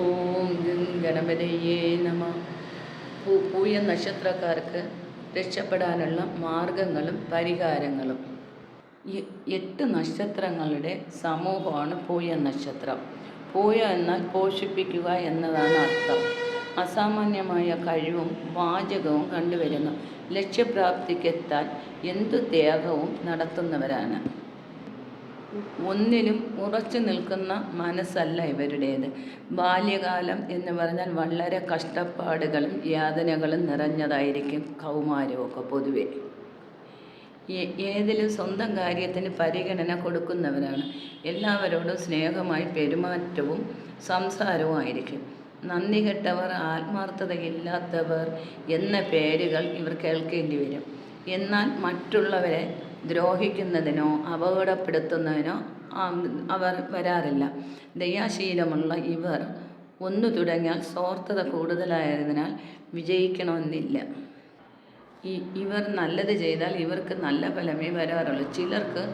ഓം ഗണപതയേ നമ. പൂ പൂയ നക്ഷത്രക്കാർക്ക് രക്ഷപ്പെടാനുള്ള മാർഗങ്ങളും പരിഹാരങ്ങളും. എട്ട് നക്ഷത്രങ്ങളുടെ സമൂഹമാണ് പൂയ നക്ഷത്രം. പൂയ എന്നാൽ പോഷിപ്പിക്കുക എന്നതാണ് അർത്ഥം. അസാമാന്യമായ കഴിവും വാചകവും കണ്ടുവരുന്നു. ലക്ഷ്യപ്രാപ്തിക്കെത്താൻ എന്തു ത്യാഗവും നടത്തുന്നവരാണ്. ഒന്നിലും ഉറച്ചു നിൽക്കുന്ന മനസ്സല്ല ഇവരുടേത്. ബാല്യകാലം എന്ന് പറഞ്ഞാൽ വളരെ കഷ്ടപ്പാടുകളും യാതനകളും നിറഞ്ഞതായിരിക്കും കൗമാരമൊക്കെ പൊതുവെ. ഏതിലും സ്വന്തം കാര്യത്തിന് പരിഗണന കൊടുക്കുന്നവരാണ്. എല്ലാവരോടും സ്നേഹമായി പെരുമാറ്റവും സംസാരവും ആയിരിക്കും. നന്ദി കെട്ടവർ ആത്മാർത്ഥതയില്ലാത്തവർ എന്ന പേരുകൾ ഇവർ കേൾക്കേണ്ടി വരും. എന്നാൽ മറ്റുള്ളവരെ ദ്രോഹിക്കുന്നതിനോ അപകടപ്പെടുത്തുന്നതിനോ അവർ വരാറില്ല. ദയാശീലമുള്ള ഇവർ ഒന്നു തുടങ്ങിയാൽ സ്വാർത്ഥത കൂടുതലായതിനാൽ വിജയിക്കണമെന്നില്ല. ഇവർ നല്ലത് ചെയ്താൽ ഇവർക്ക് നല്ല ഫലമേ വരാറുള്ളൂ. ചിലർക്ക്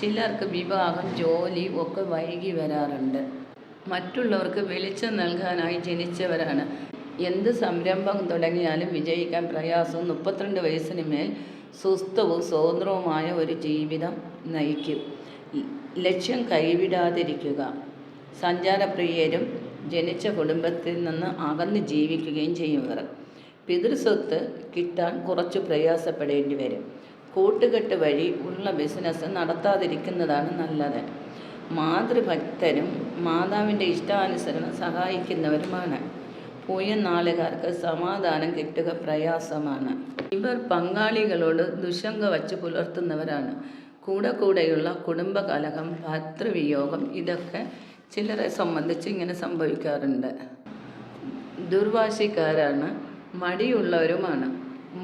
ചിലർക്ക് വിവാഹം ജോലി ഒക്കെ വൈകി വരാറുണ്ട്. മറ്റുള്ളവർക്ക് വെളിച്ചം നൽകാനായി ജനിച്ചവരാണ്. എന്ത് സംരംഭം തുടങ്ങിയാലും വിജയിക്കാൻ പ്രയാസം. മുപ്പത്തിരണ്ട് വയസ്സിന് മേൽ സുസ്ഥവും സ്വതന്ത്രവുമായ ഒരു ജീവിതം നയിക്കും. ലക്ഷ്യം കൈവിടാതിരിക്കുക. സഞ്ചാരപ്രിയരും ജനിച്ച കുടുംബത്തിൽ നിന്ന് അകന്ന് ജീവിക്കുകയും ചെയ്യുന്നവർ. പിതൃസ്വത്ത് കിട്ടാൻ കുറച്ച് പ്രയാസപ്പെടേണ്ടി വരും. കൂട്ടുകെട്ട് വഴി ഉള്ള ബിസിനസ് നടത്താതിരിക്കുന്നതാണ് നല്ലത്. മാതൃഭക്തരും മാതാവിന്റെ ഇഷ്ടാനുസരണം സഹായിക്കുന്നവരുമാണ്. പൂയ നാളുകാർക്ക് സമാധാനം കിട്ടുക പ്രയാസമാണ്. ഇവർ പങ്കാളികളോട് ദുശങ്ക വച്ച് പുലർത്തുന്നവരാണ്. കൂടെ കൂടെയുള്ള കുടുംബ കലഹം ഭർത്തൃവിയോഗം ഇതൊക്കെ ചിലരെ സംബന്ധിച്ച് ഇങ്ങനെ സംഭവിക്കാറുണ്ട്. ദുർവാശിക്കാരാണ് മടിയുള്ളവരുമാണ്.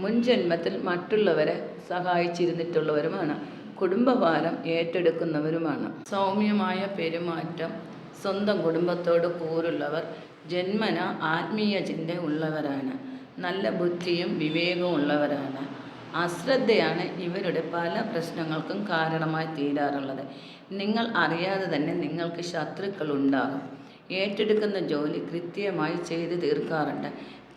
മുൻജന്മത്തിൽ മറ്റുള്ളവരെ സഹായിച്ചിരുന്നിട്ടുള്ളവരുമാണ്. കുടുംബഭാരം ഏറ്റെടുക്കുന്നവരുമാണ്. സൗമ്യമായ പെരുമാറ്റം സ്വന്തം കുടുംബത്തോട് കൂറുള്ളവർ ജന്മന ആത്മീയ ചിന്ത ഉള്ളവരാണ്. നല്ല ബുദ്ധിയും വിവേകവും ഉള്ളവരാണ്. അശ്രദ്ധയാണ് ഇവരുടെ പല പ്രശ്നങ്ങൾക്കും കാരണമായി തീരാറുള്ളത്. നിങ്ങൾ അറിയാതെ തന്നെ നിങ്ങൾക്ക് ശത്രുക്കൾ ഉണ്ടാകും ഏറ്റെടുക്കുന്ന ജോലി കൃത്യമായി ചെയ്തു തീർക്കാറുണ്ട്.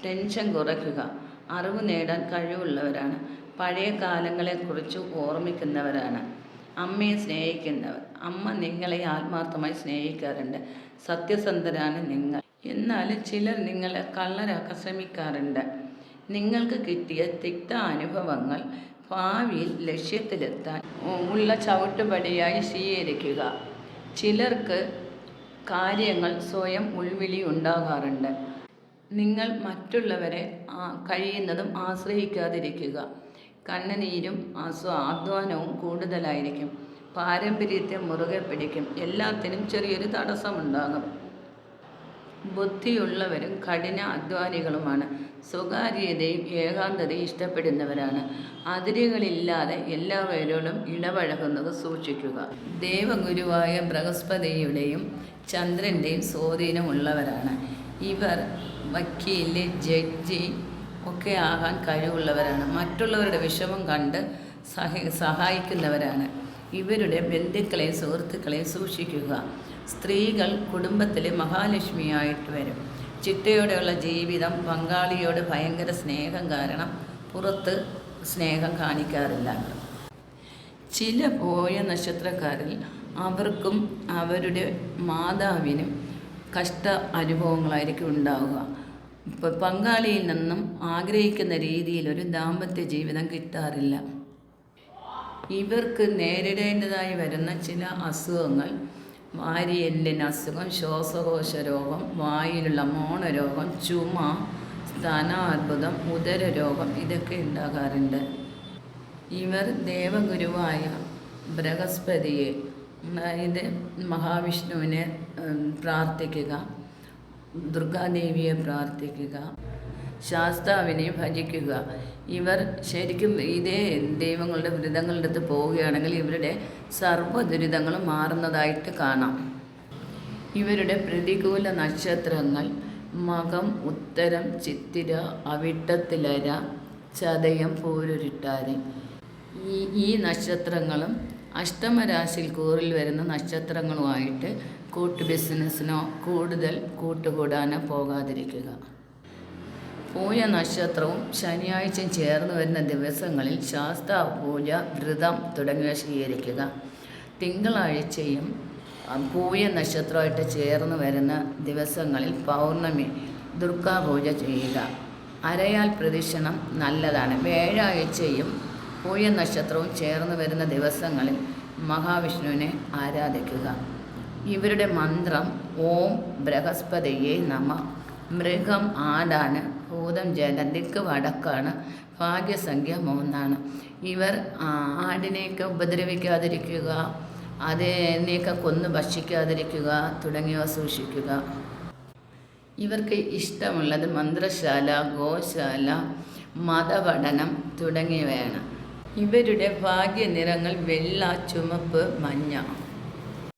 ടെൻഷൻ കുറയ്ക്കുക. അറിവ് നേടാൻ കഴിവുള്ളവരാണ്. പഴയ കാലങ്ങളെക്കുറിച്ച് ഓർമ്മിക്കുന്നവരാണ്. അമ്മയെ സ്നേഹിക്കുന്നവർ അമ്മ നിങ്ങളെ ആത്മാർത്ഥമായി സ്നേഹിക്കാറുണ്ട്. സത്യസന്ധരാണ് നിങ്ങൾ. എന്നാൽ ചിലർ നിങ്ങളെ കള്ളരാക്കാൻ ശ്രമിക്കാറുണ്ട്. നിങ്ങൾക്ക് കിട്ടിയ തിക്ത അനുഭവങ്ങൾ ഭാവിയിൽ ലക്ഷ്യത്തിലെത്താൻ ഉള്ള ചവിട്ടുപടിയായി സ്വീകരിക്കുക. ചിലർക്ക് കാര്യങ്ങൾ സ്വയം ഉൾവിളി ഉണ്ടാകാറുണ്ട്. നിങ്ങൾ മറ്റുള്ളവരെ കഴിയുന്നതും ആശ്രയിക്കാതിരിക്കുക. കണ്ണുനീരും ആസ്വ അധ്വാനവും കൂടുതലായിരിക്കും. പാരമ്പര്യത്തെ മുറുകെ പിടിക്കും. എല്ലാത്തിനും ചെറിയൊരു തടസ്സമുണ്ടാകും. ബുദ്ധിയുള്ളവരും കഠിന അധ്വാനികളുമാണ്. സ്വകാര്യതയും ഏകാന്തതയും ഇഷ്ടപ്പെടുന്നവരാണ്. അതിരുകളില്ലാതെ എല്ലാവരോടും ഇടപഴകുന്നത് സൂക്ഷിക്കുക. ദേവഗുരുവായ ബൃഹസ്പതിയുടെയും ചന്ദ്രന്റെയും സ്വാധീനമുള്ളവരാണ്. ഇവർ വക്കീൽ ജഡ്ജി ഒക്കെ ആകാൻ കഴിവുള്ളവരാണ്. മറ്റുള്ളവരുടെ വിഷമം കണ്ട് സഹ സഹായിക്കുന്നവരാണ്. ഇവരുടെ ബന്ധുക്കളെയും സുഹൃത്തുക്കളെയും സൂക്ഷിക്കുക. സ്ത്രീകൾ കുടുംബത്തിലെ മഹാലക്ഷ്മിയായിട്ട് വരും. ചിട്ടയോടെയുള്ള ജീവിതം പങ്കാളിയോട് ഭയങ്കര സ്നേഹം കാരണം പുറത്ത് സ്നേഹം കാണിക്കാറില്ല. ചില പോയ നക്ഷത്രക്കാരിൽ അവർക്കും അവരുടെ മാതാവിനും കഷ്ട അനുഭവങ്ങളായിരിക്കും ഉണ്ടാവുക. പങ്കാളിയിൽ നിന്നും ആഗ്രഹിക്കുന്ന രീതിയിൽ ഒരു ദാമ്പത്യ ജീവിതം കിട്ടാറില്ല. ഇവർക്ക് നേരിടേണ്ടതായി വരുന്ന ചില അസുഖങ്ങൾ വാരിയെല്ലിന് അസുഖം ശ്വാസകോശ രോഗം വായിലുള്ള മോണരോഗം ചുമ സ്ഥാനാർബുദം ഉദരരോഗം ഇതൊക്കെ ഉണ്ടാകാറുണ്ട്. ഇവർ ദേവഗുരുവായ ബൃഹസ്പതിയെ അതായത് മഹാവിഷ്ണുവിനെ പ്രാർത്ഥിക്കുക. ദുർഗാദേവിയെ പ്രാർത്ഥിക്കുക ശാസ്താവിനെ ഭജിക്കുക. ഇവർ ശരിക്കും ഇതേ ദൈവങ്ങളുടെ ദുരിതങ്ങളുടെ അടുത്ത് പോവുകയാണെങ്കിൽ ഇവരുടെ സർവ ദുരിതങ്ങളും മാറുന്നതായിട്ട് കാണാം. ഇവരുടെ പ്രതികൂല നക്ഷത്രങ്ങൾ മകം ഉത്തരം ചിത്തിര അവിട്ടത്തിലര ചതയം പൂരുരുട്ടാതി ഈ ഈ നക്ഷത്രങ്ങളും അഷ്ടമരാശിയിൽ കൂറിൽ വരുന്ന നക്ഷത്രങ്ങളുമായിട്ട് കൂട്ടു ബിസിനസ്സിനോ കൂടുതൽ കൂട്ടുകൂടാനോ പോകാതിരിക്കുക. പൂയ നക്ഷത്രവും ശനിയാഴ്ചയും ചേർന്ന് വരുന്ന ദിവസങ്ങളിൽ ശാസ്ത്ര പൂജ വ്രതം തുടങ്ങിയവ സ്വീകരിക്കുക. തിങ്കളാഴ്ചയും പൂയ നക്ഷത്രമായിട്ട് ചേർന്ന് വരുന്ന ദിവസങ്ങളിൽ പൗർണമി ദുർഗാപൂജ ചെയ്യുക. അരയാൽ പ്രദക്ഷിണം നല്ലതാണ്. വ്യാഴാഴ്ചയും പൂയ നക്ഷത്രവും ചേർന്ന് വരുന്ന ദിവസങ്ങളിൽ മഹാവിഷ്ണുവിനെ ആരാധിക്കുക. ഇവരുടെ മന്ത്രം ഓം ബൃഹസ്പതിയെ നമ. മൃഗം ആടാണ് ഭൂതം ജല ദിക്ക് വടക്കാണ് ഭാഗ്യസംഖ്യ മൂന്നാണ്. ഇവർ ആടിനെയൊക്കെ ഉപദ്രവിക്കാതിരിക്കുക അതിനെയൊക്കെ കൊന്ന് ഭക്ഷിക്കാതിരിക്കുക തുടങ്ങിയവ സൂക്ഷിക്കുക. ഇവർക്ക് ഇഷ്ടമുള്ളത് മന്ത്രശാല ഗോശാല മതപഠനം തുടങ്ങിയവയാണ്. ഇവരുടെ ഭാഗ്യനിറങ്ങൾ വെള്ള ചുമപ്പ് മഞ്ഞ.